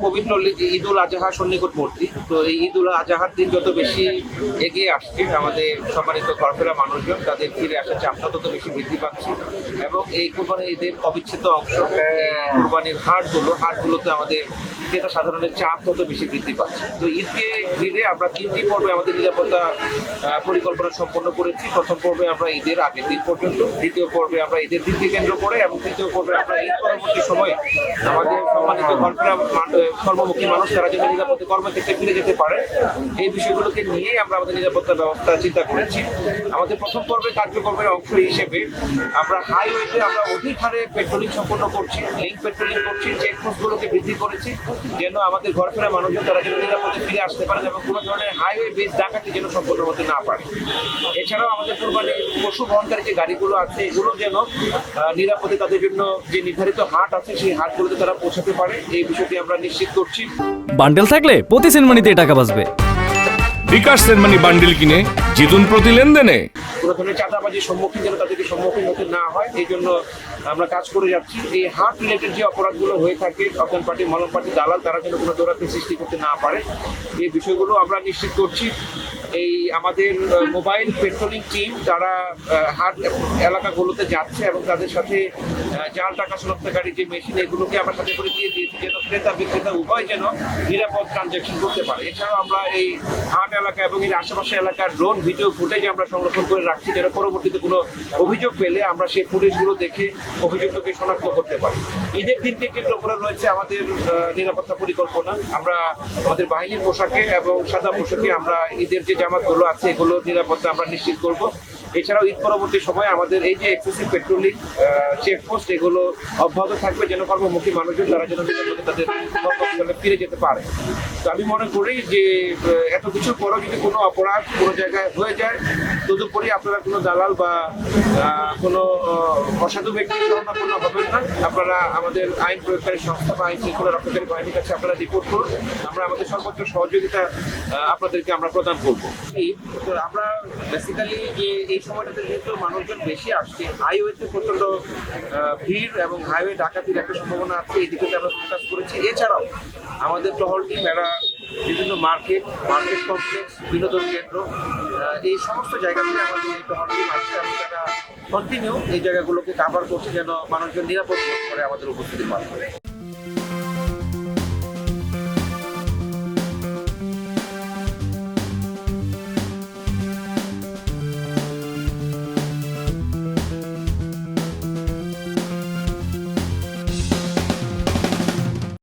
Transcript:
পবিত্র ঈদ উল আজহা সন্নিকটবর্তী তো এই ঈদুল উল আজহার দিন যত বেশি এগিয়ে আসছে আমাদের সম্মানিত ঘরফেরা মানুষজন তাদের ফিরে আসার চাপটা তত বেশি বৃদ্ধি পাচ্ছে এবং এই কোরবানি ঈদের অবিচ্ছেদ্য অংশ এই কোরবানির হাটগুলো হাটগুলোতে আমাদের ক্রেতা সাধারণের চাপ তত বেশি বৃদ্ধি পাচ্ছে। তো ঈদকে ঘিরে আমরা তিনটি পর্বে আমাদের নিরাপত্তা পরিকল্পনা সম্পন্ন করেছি। প্রথম পর্বে আমরা ঈদের আগের দিন পর্যন্ত, দ্বিতীয় পর্বে আমরা ঈদের দিনকে কেন্দ্র করে এবং তৃতীয় পর্বে আমরা ঈদ পরবর্তী সময়ে আমাদের সম্মানিত মান- কর্মমুখী মানুষ তারা যেন নিরাপদে কর্মক্ষেত্রে ফিরে যেতে পারে। এই বিষয়গুলোকে নিয়ে আমরা আমাদের নিরাপত্তা ব্যবস্থা চিন্তা করেছি। আমাদের প্রথম পর্বে কার্যক্রমের অংশ হিসেবে আমরা হাইওয়েতে আমরা অধিক হারে পেট্রোলিং সম্পন্ন করছি লিঙ্ক পেট্রোলিং করছি চেকপোস্টগুলোকে বৃদ্ধি করেছি। যেন আমাদের ঘর ফেরা মানুষজন তারা যেন নিরাপদে ফিরে আসতে পারেন এবং কোনো ধরনের হাইওয়ে বেস ডাকাতি যেন সম্পন্ন হতে না পারে। এছাড়াও আমাদের কোরবানি পশু বহনকারী যে গাড়িগুলো আছে এগুলো যেন নিরাপদে তাদের জন্য যে নির্ধারিত হাট আছে সেই হাটগুলোতে তারা পৌঁছাতে পারে এই বিষয়টি আমরা নিশ্চিত করছি। বান্ডেল থাকলে প্রতি সেনমানিতে টাকা বাঁচবে। বিকাশ সেনমানি বান্ডিল কিনে জিতুন প্রতি লেনদেনে। কোনো ধরনের চাঁদাবাজির সম্মুখীন যেন তাদেরকে সম্মুখীন হতে না হয়, এই জন্য আমরা কাজ করে যাচ্ছি। এই হার্ট রিলেটেড যে অপরাধগুলো হয়ে থাকে অজ্ঞান পার্টি, মলম পার্টি, দালাল, তারা যেন কোনো দৌরাত্মি সৃষ্টি করতে না পারে, এই বিষয়গুলো আমরা নিশ্চিত করছি। এই আমাদের মোবাইল পেট্রোলিং টিম তারা হাট এলাকাগুলোতে যাচ্ছে এবং তাদের সাথে জাল টাকা শনাক্তকারী যে মেশিন এগুলোকে আমরা সাথে করে দিয়ে দিয়েছি যেন ক্রেতা বিক্রেতা উভয় যেন নিরাপদ ট্রানজ্যাকশন করতে পারে। এছাড়াও আমরা এই হাট এলাকা এবং এর আশেপাশে এলাকার ড্রোন ভিডিও ফুটেজ আমরা সংরক্ষণ করে রাখছি যেন পরবর্তীতে কোনো অভিযোগ পেলে আমরা সেই ফুটেজগুলো দেখে অভিযুক্তকে শনাক্ত করতে পারি। ঈদের দিনকে কেন্দ্র করে রয়েছে আমাদের নিরাপত্তা পরিকল্পনা। আমরা আমাদের বাহিনীর পোশাকে এবং সাদা পোশাকে আমরা ঈদের যে জামাতগুলো আছে, এগুলো নিরাপত্তা আমরা নিশ্চিত করব। এছাড়াও ঈদ পরবর্তী সময় আমাদের এই যে এক্সেসিভ পেট্রোলিং চেকপোস্ট এগুলো অব্যাহত থাকবে। যেন কর্মমুখী মানুষজন তারা যেন তাদের কর্মস্থলে ফিরে যেতে পারে। তো আমি মনে করি যে এত কিছুর পরও যদি কোনো অপরাধ কোনো জায়গায় হয়ে যায় তদুপরি আপনারা কোনো দালাল বা কোনো অসাধু ব্যক্তির শরণাপন্ন হবেন না আপনারা আমাদের আইন প্রয়োগকারী সংস্থা বা আইন শৃঙ্খলা রক্ষাকারী বাহিনীর কাছে আপনারা রিপোর্ট করুন। আমরা আমাদের সর্বোচ্চ সহযোগিতা আপনাদেরকে আমরা প্রদান করব। আমরা বেসিক্যালি যে, এই সময়টাতে যেহেতু মানুষজন বেশি আসছে হাইওয়েতে প্রচণ্ড ভিড় এবং হাইওয়ে ডাকাতির একটা সম্ভাবনা আছে। এই দিকে আমরা ফোকাস করেছি। এছাড়াও আমাদের টহল টিম এরা বিভিন্ন মার্কেট মার্কেট কমপ্লেক্স, বিনোদন কেন্দ্র এই সমস্ত জায়গাগুলি আমাদের এই কন্টিনিউ এই জায়গাগুলোকে কাভার করছে যেন মানুষজন নিরাপদ করে আমাদের উপস্থিতি পান